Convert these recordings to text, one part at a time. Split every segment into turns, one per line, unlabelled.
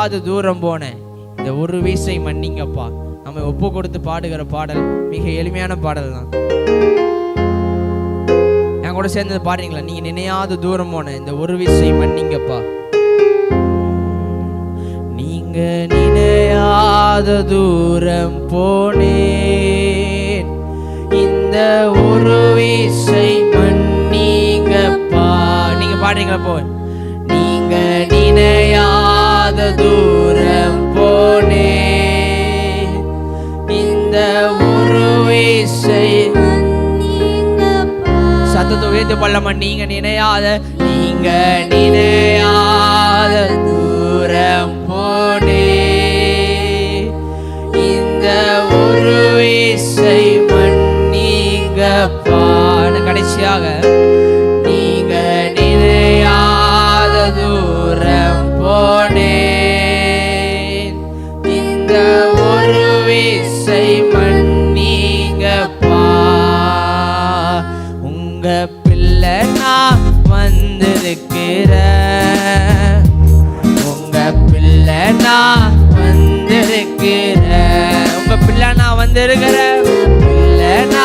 அது தூரம் போன இந்த ஒரு வயசை மன்னிங்கப்பா. நம்ம ஒப்பு கொடுத்து பாடுகிற பாடல் மிக எளிமையான பாடல் தான் என் கூட சேர்ந்தது பாடுறீங்களா? நீங்க நினையாத தூரம் போன இந்த ஒரு விசை மன்னிங்கப்பா. நீங்க நினையாத தூரம் போனேன். இந்த ஒரு விசை மன்னிங்கப்பா. நீங்க பாடுறீங்களா போ சத்தத்தை உயர்த்து பல்லம்மா நீங்க நினையாத நீங்க நினையாத தூரம் போனே. இந்த ஒரு இசை மண்ணீங்க பாடு. கடைசியாக பிள்ளானா வந்திருக்கிற உங்க பிள்ளானா வந்திருக்கிற பிள்ளைனா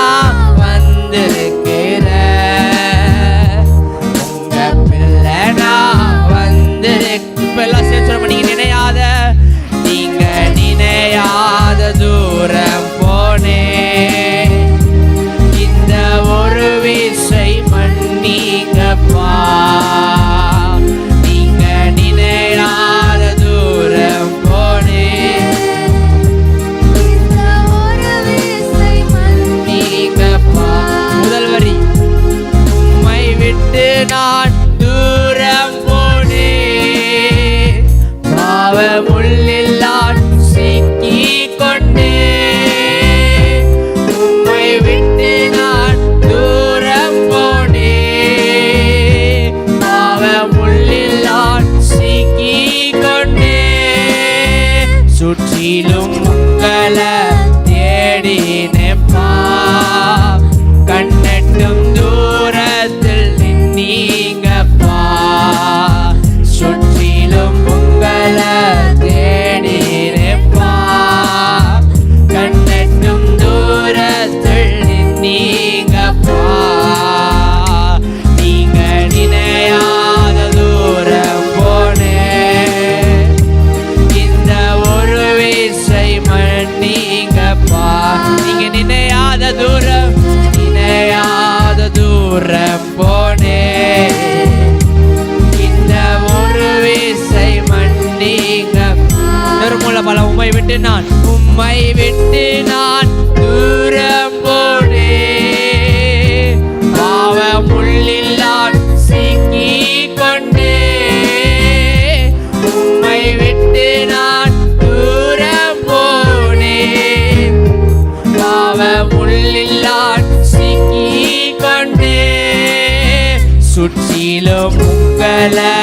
சுற்றிலும் உங்களை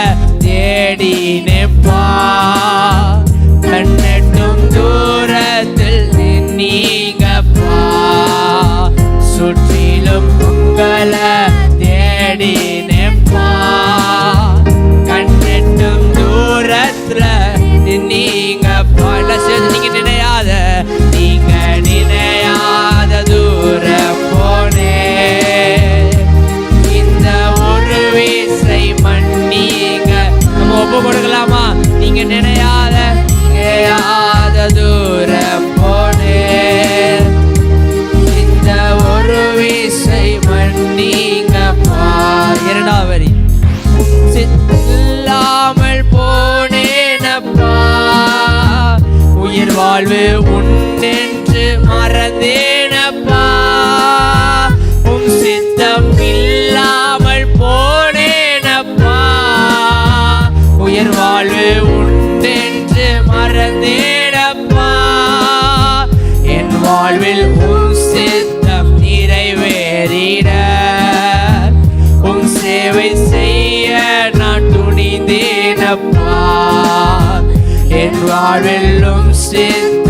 தேடினப்பா கண்ணட்டும் தூரத்தில் நீங்கப்பா சுற்றி are a lump stick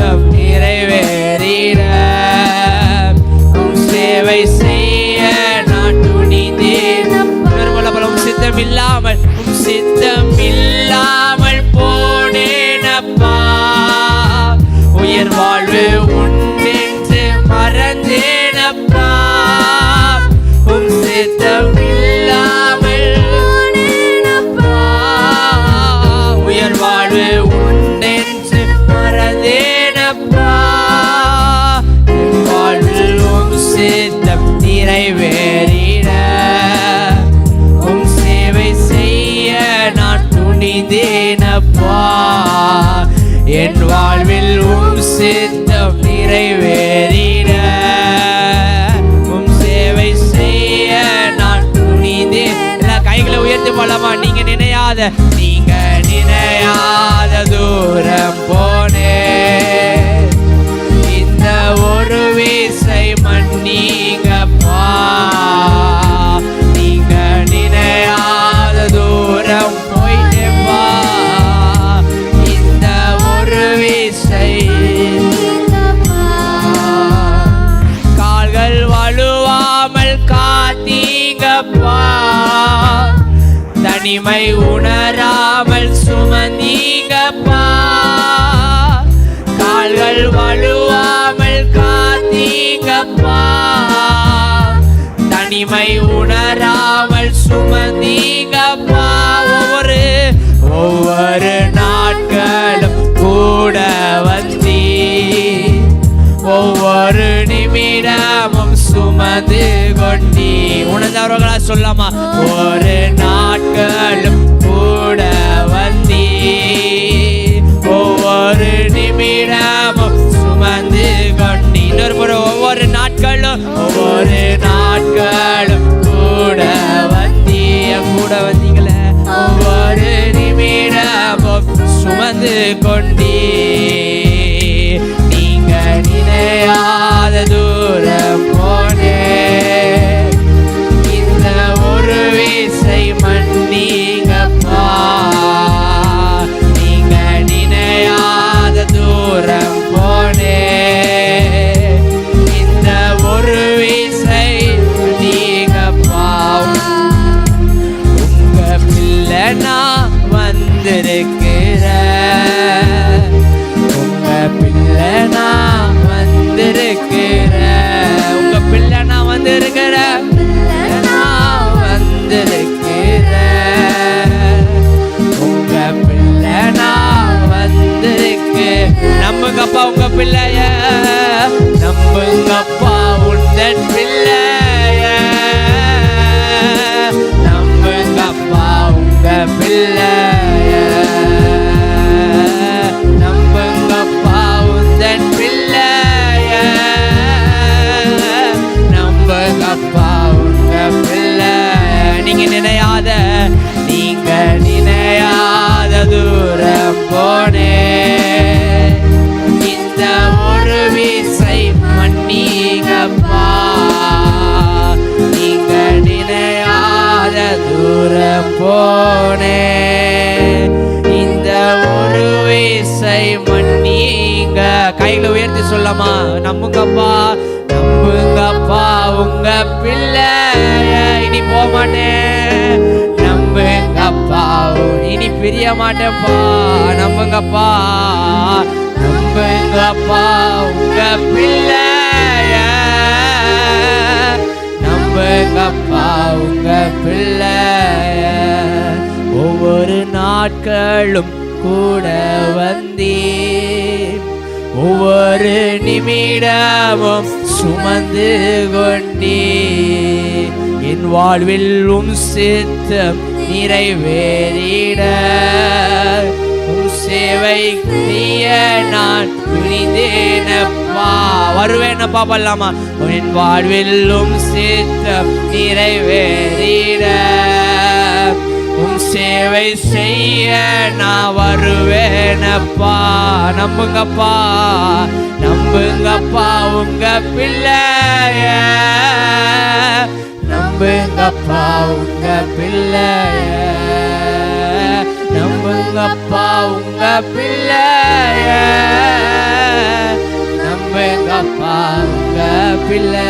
நீங்க நினையாத தூரம் போ. தனிமை உணராமல் சுமந்தீங்கப்பா. கால்கள் வலுவாமல் காத்தீங்கப்பா. தனிமை உணராமல் சுமந்தீங்கப்பா. ஒவ்வொரு ஒவ்வொரு உணர்ந்தவர்களா சொல்லாமா? ஒரு நாட்களும் கூட வந்தீ ஒவ்வொரு நிமிடமும் சுமந்து கொண்டி இன்னொரு முறை ஒவ்வொரு நாட்களும் ஒவ்வொரு நாட்களும் கூட வந்தீ கூட வந்தீங்களே? ஒவ்வொரு நிமிடமும் சுமந்து கொண்டீ நான் வந்திருக்கிறேன் போனே. இந்த ஒரு வீசை மன்னிங்க கைகளை உயர்த்தி சொல்லமா நம்புங்கப்பா நம்புங்கப்பா உங்க பிள்ளை. இனி போக மாட்டேன் நம்புங்கப்பா இனி பிரிய மாட்டேப்பா நம்புங்கப்பா நம்புங்கப்பா உங்க பிள்ளை. நம்புங்கப்பா உங்க பிள்ளைய ஒவ்வொரு நாட்களும் கூட வந்தீ ஒவ்வொரு நிமிடமும் சுமந்து கொண்டே என் வாழ்வில் உம் சித்தம் நிறைவேறிட உம் சேவை செய்ய நான் துணிந்தேனப்பா. வருவேனப்பா பல்லாமா என் வாழ்வில் உம் சித்தம் நிறைவேறிட. உம் சேவை செய்ய நான் வருவேனப்பா. நம்புங்கப்பா நம்புங்கப்பா உங்க பிள்ளைய. நம்புங்கப்பா உங்க பிள்ளைய. நம்புங்கப்பா உங்க பிள்ளைய. நம்புங்கப்பா பிள்ளை.